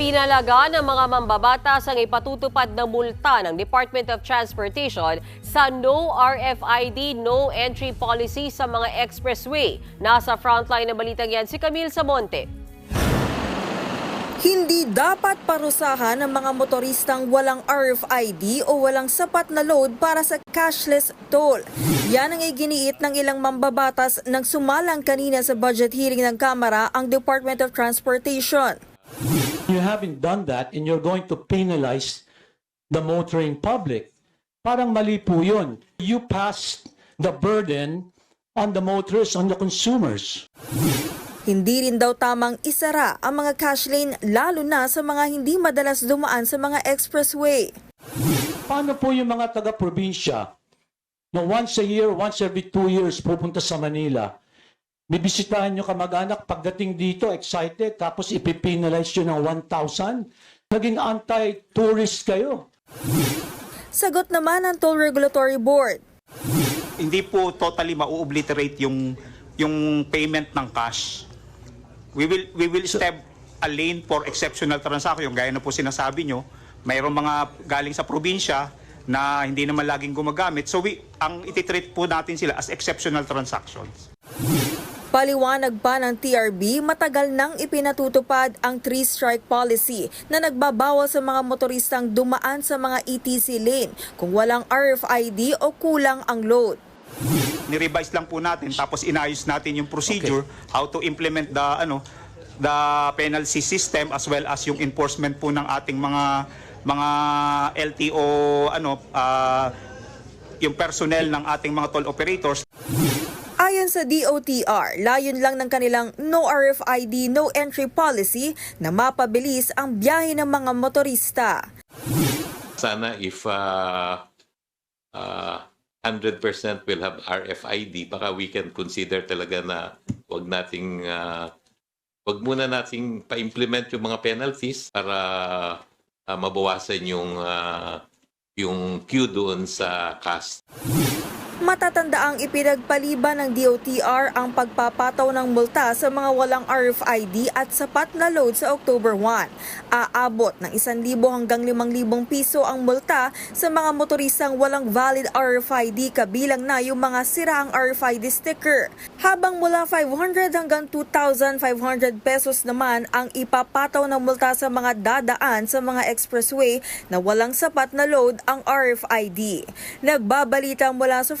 Pinalaga ng mga mambabatas ang ipatutupad na multa ng Department of Transportation sa no RFID, no entry policy sa mga expressway. Nasa frontline ng balitang yan si Camille Samonte. Hindi dapat parusahan ng mga motoristang walang RFID o walang sapat na load para sa cashless toll. Yan ang iginiit ng ilang mambabatas nang sumalang kanina sa budget hearing ng Kamara ang Department of Transportation. You haven't done that and you're going to penalize the motoring public. Parang mali po yun. You passed the burden on the motorists, on the consumers. Hindi rin daw tamang isara ang mga cash lane lalo na sa mga hindi madalas dumaan sa mga expressway. Paano po yung mga taga-probinsya na once a year, once every two years pupunta sa Manila? Bibisitahan nyo kamag-anak pagdating dito, excited, tapos ipipinalize nyo ng 1,000? Naging anti-tourist kayo. Sagot naman ng Toll Regulatory Board. hindi po totally ma-obliterate yung yung payment ng cash. We will we will step a lane for exceptional transaction gaya na po sinasabi nyo. Mayroong mga galing sa probinsya na hindi naman laging gumagamit. So we ang ititreat po natin sila as exceptional transactions. Paliwanag pa ng TRB, matagal nang ipinatutupad ang three-strike policy na nagbabawal sa mga motoristang dumaan sa mga ETC lane kung walang RFID o kulang ang load. Ni-revise lang po natin tapos inayos natin yung procedure how to implement the ano the penalty system as well as yung enforcement po ng ating mga mga LTO ano ah, yung personnel ng ating mga toll operators Ayon sa DOTR, layon lang ng kanilang no RFID, no entry policy na mapabilis ang biyahe ng mga motorista. sana if uh, uh, 100% will have RFID, baka we can consider talaga na wag nating uh, wag muna nating pa-implement yung mga penalties para uh, mabawasan yung uh, yung queue doon sa cost. Matatandaang ipinagpaliban ng DOTR ang pagpapataw ng multa sa mga walang RFID at sapat na load sa October 1. Aabot ng 1,000 hanggang 5,000 piso ang multa sa mga motoristang walang valid RFID kabilang na yung mga siraang RFID sticker. Habang mula 500 hanggang 2,500 pesos naman ang ipapataw ng multa sa mga dadaan sa mga expressway na walang sapat na load ang RFID. Nagbabalita mula sa